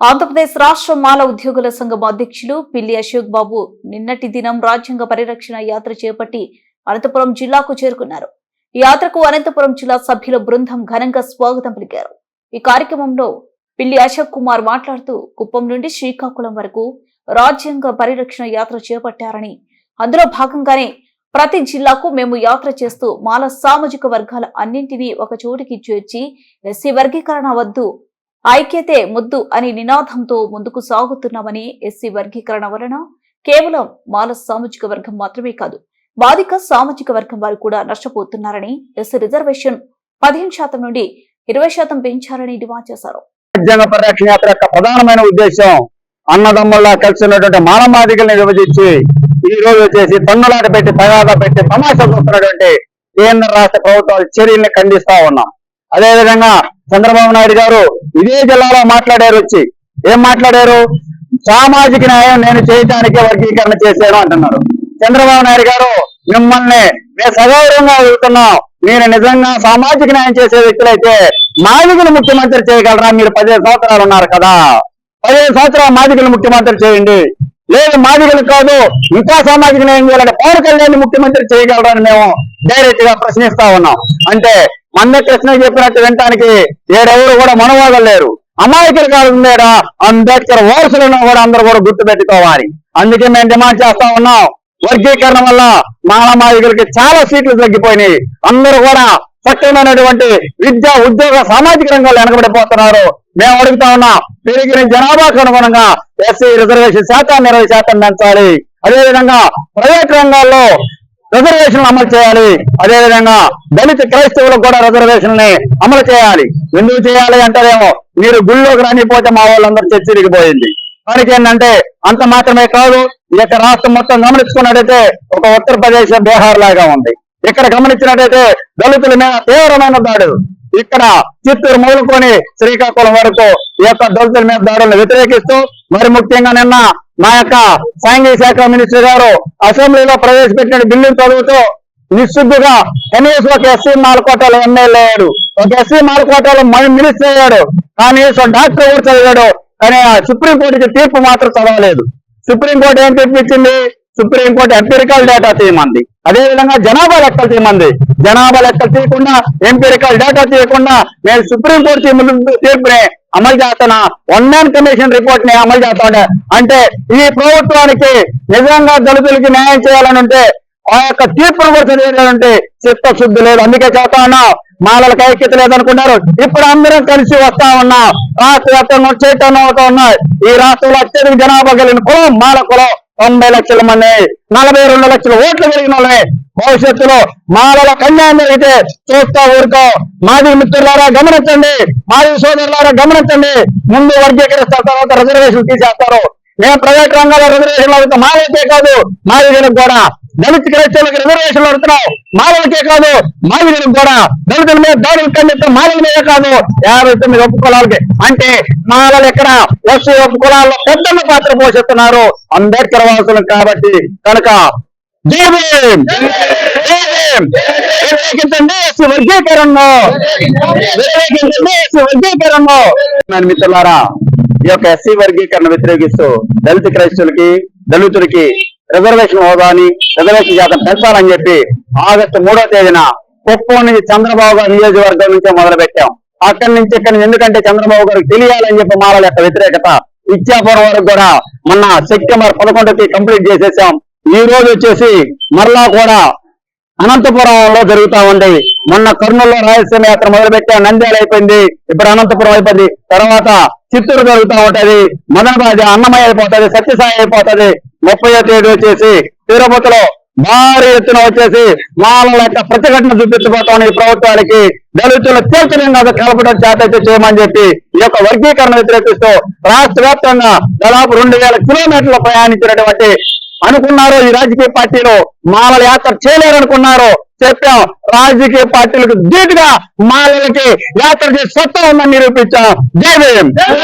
ఆంధ్రప్రదేశ్ రాష్ట్ర మాల ఉద్యోగుల సంఘం అధ్యక్షులు పిల్లి అశోక్ బాబు నిన్నటి దినం రాజ్యాంగ పరిరక్షణ యాత్ర చేపట్టి అనంతపురం జిల్లాకు చేరుకున్నారు. ఈ యాత్రకు అనంతపురం జిల్లా సభ్యుల బృందం ఘనంగా స్వాగతం పలికారు. ఈ కార్యక్రమంలో పిల్లి అశోక్ కుమార్ మాట్లాడుతూ కుప్పం నుండి శ్రీకాకుళం వరకు రాజ్యాంగ పరిరక్షణ యాత్ర చేపట్టారని అందులో భాగంగానే ప్రతి జిల్లాకు మేము యాత్ర చేస్తూ మాల సామాజిక వర్గాల అన్నింటినీ ఒక చోటికి చేర్చి ఎస్సీ వర్గీకరణ వద్దు ఐక్యతే ముద్దు అని నినాదంతో ముందుకు సాగుతున్నామని ఎస్సీ వర్గీకరణ వలన కేవలం మాల సామాజిక వర్గం మాత్రమే కాదు బాధిక సామాజిక వర్గం వారు కూడా నష్టపోతున్నారని ఎస్సీ రిజర్వేషన్ పదిహేను శాతం నుండి ఇరవై శాతం పెంచారని డిమాండ్ చేశారు. రాజ్యాంగ పరిరక్షణ యాత్ర యొక్క ప్రధానమైన ఉద్దేశం అన్నదమ్ముల్లా కలిసి ఉన్నటువంటి మానవాధికల్ని విభజించి ఈ రోజు వచ్చేసి తన్నులాట పెట్టి తగాదా పెట్టి తమాషా చూస్తున్నటువంటి కేంద్ర రాష్ట్ర ప్రభుత్వాల చర్యల్ని ఖండిస్తా ఉన్నాం. అదే విధంగా చంద్రబాబు నాయుడు గారు ఇదే జిల్లాలో మాట్లాడారు వచ్చి. ఏం మాట్లాడారు? సామాజిక న్యాయం నేను చేయటానికి వర్గీకరణ చేశాను అంటున్నారు. చంద్రబాబు నాయుడు గారు మిమ్మల్ని మేము సగౌరవంగా వెళ్తున్నాం మీరు నిజంగా సామాజిక న్యాయం చేసే వ్యక్తులైతే మాదికలు ముఖ్యమంత్రి చేయగలరా? మీరు పదిహేను సంవత్సరాలు ఉన్నారు కదా. పదిహేను సంవత్సరాలు మాదికలు ముఖ్యమంత్రి చేయండి. లేదు మాదిగలు కాదు ఇంకా సామాజిక న్యాయం చేయాలంటే పవన్ కళ్యాణ్ ముఖ్యమంత్రి చేయగలరా అని మేము డైరెక్ట్గా ప్రశ్నిస్తా ఉన్నాం. అంటే మంద కృష్ణ చెప్పినట్టు వినటానికి ఏడెవరు కూడా మనవాదం లేరు. అమాయకులు కాదు ఉండేడా అంబేద్కర్ వారసులను కూడా అందరూ కూడా గుర్తు పెట్టుకోవాలి అందుకే మేము డిమాండ్ చేస్తా ఉన్నాం. వర్గీకరణ వల్ల మానమాదికులకి చాలా సీట్లు తగ్గిపోయినాయి. అందరూ కూడా సక్రమైనటువంటి విద్య ఉద్యోగ సామాజిక రంగంలో వెనకబడిపోతున్నారు. మేము అడుగుతా ఉన్నాం. పెరిగిన జనాభాకు అనుగుణంగా ఎస్సీ రిజర్వేషన్ శాతాన్ని ఇరవై శాతం పెంచాలి. అదేవిధంగా ప్రైవేట్ రంగాల్లో రిజర్వేషన్లు అమలు చేయాలి. అదేవిధంగా దళిత క్రైస్తవులకు కూడా రిజర్వేషన్లని అమలు చేయాలి. ఎందుకు చేయాలి అంటారేమో మీరు గుళ్ళోకి రానిపోతే మా వాళ్ళందరూ చర్చరిగిపోయింది దానికి ఏంటంటే అంత మాత్రమే కాదు ఈ యొక్క రాష్ట్రం మొత్తం గమనించుకున్నట్టయితే ఒక ఉత్తరప్రదేశ్ బీహార్ లాగా ఉంది. ఇక్కడ గమనించినట్టయితే దళితుల మీద తీవ్రమైన దాడు ఇక్కడ చిత్తూరు మొదలుకొని శ్రీకాకుళం వరకు ఈ యొక్క దళితుల మీద దాడులను వ్యతిరేకిస్తూ మరి ముఖ్యంగా నిన్న మా యొక్క సాంఘిక శాఖ మినిస్టర్ గారు అసెంబ్లీలో ప్రవేశపెట్టిన బిల్లును చదువుతూ నిస్సిగ్గుగా కనీసం ఒక ఎస్సీ మాలకోటలో ఎమ్మెల్యే అయ్యాడు. ఒక ఎస్సీ మాలకోటలో మినిస్టర్ అయ్యాడు. కనీసం డాక్టర్ కూడా చదివాడు. కానీ సుప్రీంకోర్టుకి తీర్పు మాత్రం చదవలేదు. సుప్రీంకోర్టు ఏం తీర్పు ఇచ్చింది? సుప్రీంకోర్టు ఎంపెరికల్ డేటా తీయమంది. అదే విధంగా జనాభా లెక్కలు తీయమంది. జనాభా లెక్కలు తీయకుండా ఎంపెరికల్ డేటా తీయకుండా నేను సుప్రీంకోర్టు తీర్పుని అమలు చేస్తున్నా వన్ మ్యాన్ కమిషన్ రిపోర్ట్ని అమలు చేస్తాడు? అంటే ఈ ప్రభుత్వానికి నిజంగా దళితులకి న్యాయం చేయాలని ఉంటే ఆ యొక్క తీర్పును కూడా చదివేయాలంటే చిత్తశుద్ధి లేదు. అందుకే చెప్తా ఉన్నా. మాలలకు ఐక్యత లేదనుకున్నారు. ఇప్పుడు అందరం కలిసి వస్తా ఉన్నాం. రాష్ట్ర వ్యాప్తంగా చైతన్యం అవుతా ఉన్నాయి. ఈ రాష్ట్రంలో అత్యధిక జనాభా కలిగిన కులం మాల కులం. తొంభై లక్షల మంది నలభై రెండు లక్షల ఓట్లు కలిగిన వాళ్ళే భవిష్యత్తులో మాలల కన్యాయం జరిగితే చూస్తా ఊరుకో. మాది మిత్రులారా గమనించండి. మాది సోదరులారా గమనించండి. ముందు వర్గీకరిస్తారు తర్వాత రిజర్వేషన్ తీసేస్తారు. నేను ప్రైవేట్ రంగాల రిజర్వేషన్ అడుగుతాం మాలలకే కాదు మాది కూడా. దళిత క్రైస్తవులకు రిజర్వేషన్లు అడుగుతున్నావు. మాలలకే కాదు మాదిగలకు కూడా. దళితుల మీద దాడులు ఖండిస్తాం మాలల మీద కాదు. యాభై తొమ్మిది ఒప్పు కులాలకి. అంటే మాలలు ఎక్కడ? వస్తు ఒప్పు కులాల్లో పెద్దన్న పాత్ర పోషిస్తున్నారు. అంబేద్కర్ వాసులు కాబట్టి. కనుక మిత్రులారా ఈ యొక్క ఎస్సీ వర్గీకరణ వ్యతిరేకిస్తూ దళిత క్రైస్తులకి దళితులకి రిజర్వేషన్ హోదాని రిజర్వేషన్ శాతం పెంచాలని చెప్పి ఆగస్టు మూడో తేదీన కుప్పం నుంచి చంద్రబాబు గారి నియోజకవర్గం నుంచే మొదలు పెట్టాం అక్కడి నుంచి ఇక్కడ ఎందుకంటే చంద్రబాబు గారికి తెలియాలని చెప్పి మారాలి యొక్క వ్యతిరేకత. ఇచ్చాపురం వరకు కూడా మొన్న సెప్టెంబర్ పదకొండుకి కంప్లీట్ చేసేసాం. ఈ రోజు వచ్చేసి మరలా కూడా అనంతపురంలో జరుగుతా ఉంది మొన్న కర్నూలులో రాయలసీమ యాత్ర మొదలుపెట్టా నంద్యాల అయిపోయింది. ఇప్పుడు అనంతపురం అయిపోయింది. తర్వాత చిత్తూరు జరుగుతూ ఉంటది. మదనబాది అన్నమయ్య అయిపోతుంది సత్యసాయి అయిపోతుంది. ముప్పై తేదీ వచ్చేసి తిరుపతిలో భారీ ఎత్తున వచ్చేసి వాళ్ళ యొక్క ప్రతిఘటన చూపించబోతాం ఈ ప్రభుత్వానికి. దళితులు తీర్చడంగా కలపడం చేత అయితే చేయమని చెప్పి ఈ యొక్క వర్గీకరణ వ్యతిరేకిస్తూ రాష్ట్ర వ్యాప్తంగా దాదాపు రెండు వేల కిలోమీటర్లు ప్రయాణించినటువంటి అనుకున్నారో ఈ రాజకీయ పార్టీలు మాలల యాత్ర చేయలేరనుకున్నారో చెప్పాం. రాజకీయ పార్టీలకు ధీటుగా మాలలకి యాత్ర చేసి సత్తా ఉందని నిరూపించాం. జై